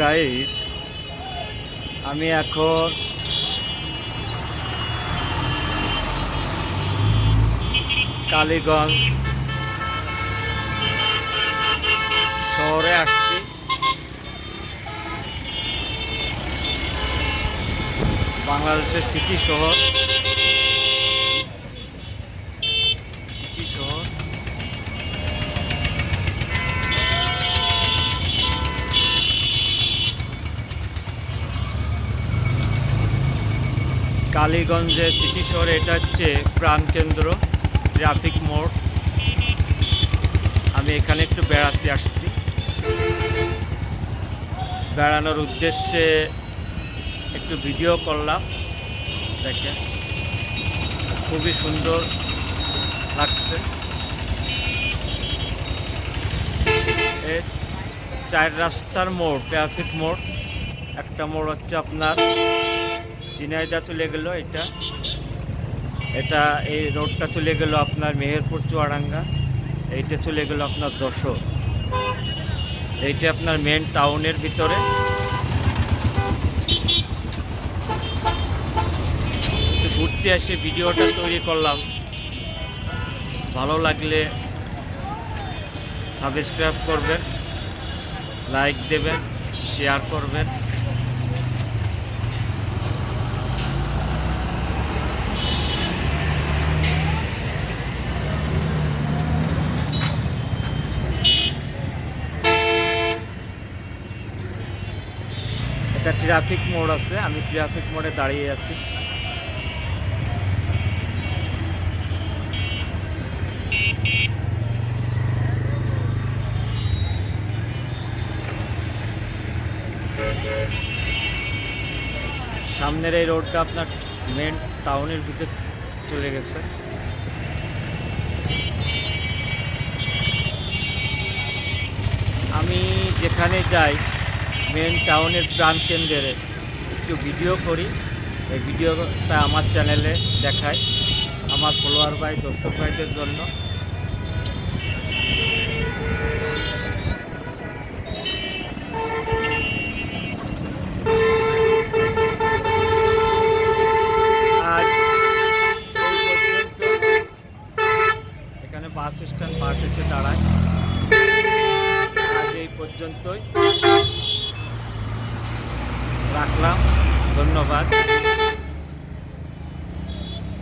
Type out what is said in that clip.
Guys আমি এখন কালীগঞ্জ শহরে আসছি। বাংলাদেশের সিটি শহর। কালীগঞ্জে সিটি শহরে এটা হচ্ছে প্রাণকেন্দ্র ট্রাফিক মোড়। আমি এখানে একটু বেড়াতে আসছি। বেড়ানোর উদ্দেশ্যে একটু ভিডিও করলাম। দেখেন, খুবই সুন্দর লাগছে। চার রাস্তার মোড়, ট্রাফিক মোড়। একটা মোড় হচ্ছে আপনার ঝিনাইদা চলে গেল এটা। এটা এই রোডটা চলে গেল আপনার মেহেরপুর, চুয়াডাঙ্গা। এইটা চলে গেল আপনার যশোর। এইটা আপনার মেন টাউনের ভিতরে। ঘুরতে এসে ভিডিওটা তৈরি করলাম। ভালো লাগলে সাবস্ক্রাইব করবেন লাইক দেবেন শেয়ার করবেন। এটা ট্রাফিক মোড় আছে, আমি ট্রাফিক মোড়ে দাঁড়িয়ে আছি। সামনের এই রোডটা আপনার মেন টাউনের ভিতর চলে গেছে। আমি যেখানে যাই মেন টাউনের প্রাণ কেন্দ্রে একটু ভিডিও করি। এই ভিডিওটা আমার চ্যানেলে দেখাই আমার ফলোয়ার ভাই, দর্শক ভাইদের জন্য। এখানে বাস স্ট্যান্ড বাস এসে দাঁড়ায়। আজ এই পর্যন্তই। রাখলাম। ধন্যবাদ।